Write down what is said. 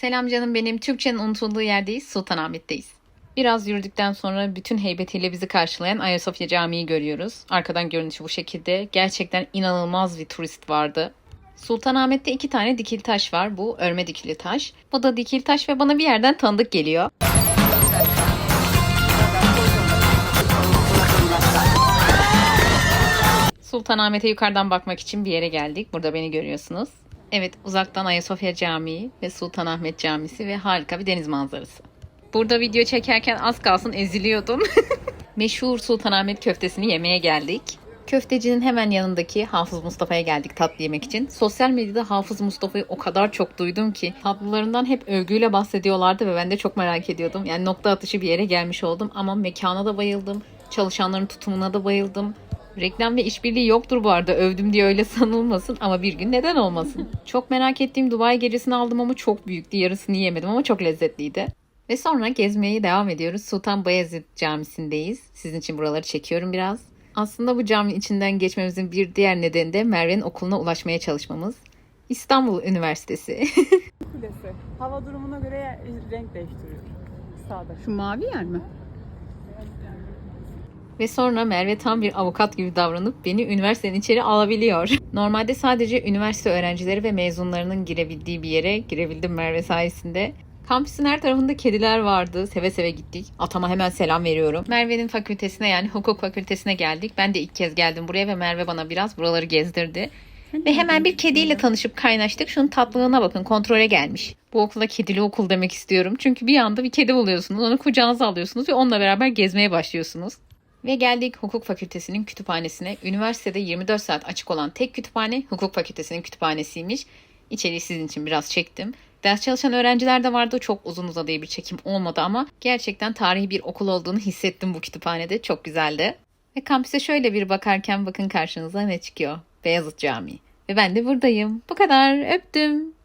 Selam canım benim. Türkçenin unutulduğu yerdeyiz. Sultanahmet'teyiz. Biraz yürüdükten sonra bütün heybetiyle bizi karşılayan Ayasofya Camii'yi görüyoruz. Arkadan görünüşü bu şekilde. Gerçekten inanılmaz bir turist vardı. Sultanahmet'te iki tane dikili taş var. Bu örme dikili taş. Bu da dikili taş ve bana bir yerden tanıdık geliyor. Sultanahmet'e yukarıdan bakmak için bir yere geldik. Burada beni görüyorsunuz. Evet uzaktan Ayasofya Camii ve Sultanahmet Camisi ve harika bir deniz manzarası. Burada video çekerken az kalsın eziliyordum. Meşhur Sultanahmet köftesini yemeye geldik. Köftecinin hemen yanındaki Hafız Mustafa'ya geldik tatlı yemek için. Sosyal medyada Hafız Mustafa'yı o kadar çok duydum ki tatlılarından hep övgüyle bahsediyorlardı ve ben de çok merak ediyordum. Yani nokta atışı bir yere gelmiş oldum ama mekana da bayıldım. Çalışanların tutumuna da bayıldım. Reklam ve işbirliği yoktur bu arada. Övdüm diye öyle sanılmasın ama bir gün neden olmasın. çok merak ettiğim Dubai gecesini aldım ama çok büyüktü. Yarısını yemedim ama çok lezzetliydi. Ve sonra gezmeye devam ediyoruz. Sultan Bayezid Camisi'ndeyiz. Sizin için buraları çekiyorum biraz. Aslında bu cami içinden geçmemizin bir diğer nedeni de Merve'nin okuluna ulaşmaya çalışmamız. İstanbul Üniversitesi. Kulesi. Hava durumuna göre renk değiştiriyor. Sağda. Şu mavi yer mi? Ve sonra Merve tam bir avukat gibi davranıp beni üniversitenin içeri alabiliyor. Normalde sadece üniversite öğrencileri ve mezunlarının girebildiği bir yere girebildim Merve sayesinde. Kampüsün her tarafında kediler vardı. Seve seve gittik. Atama hemen selam veriyorum. Merve'nin fakültesine yani hukuk fakültesine geldik. Ben de ilk kez geldim buraya ve Merve bana biraz buraları gezdirdi. Ve hemen bir kediyle tanışıp kaynaştık. Şunun tatlılığına bakın kontrole gelmiş. Bu okula kedili okul demek istiyorum. Çünkü bir anda bir kedi buluyorsunuz. Onu kucağınıza alıyorsunuz ve onunla beraber gezmeye başlıyorsunuz. Ve geldik hukuk fakültesinin kütüphanesine. Üniversitede 24 saat açık olan tek kütüphane hukuk fakültesinin kütüphanesiymiş. İçeriği sizin için biraz çektim. Ders çalışan öğrenciler de vardı. Çok uzun uzadığı bir çekim olmadı ama gerçekten tarihi bir okul olduğunu hissettim bu kütüphanede. Çok güzeldi. Ve kampüse şöyle bir bakarken bakın karşınıza ne çıkıyor. Beyazıt Camii. Ve ben de buradayım. Bu kadar. Öptüm.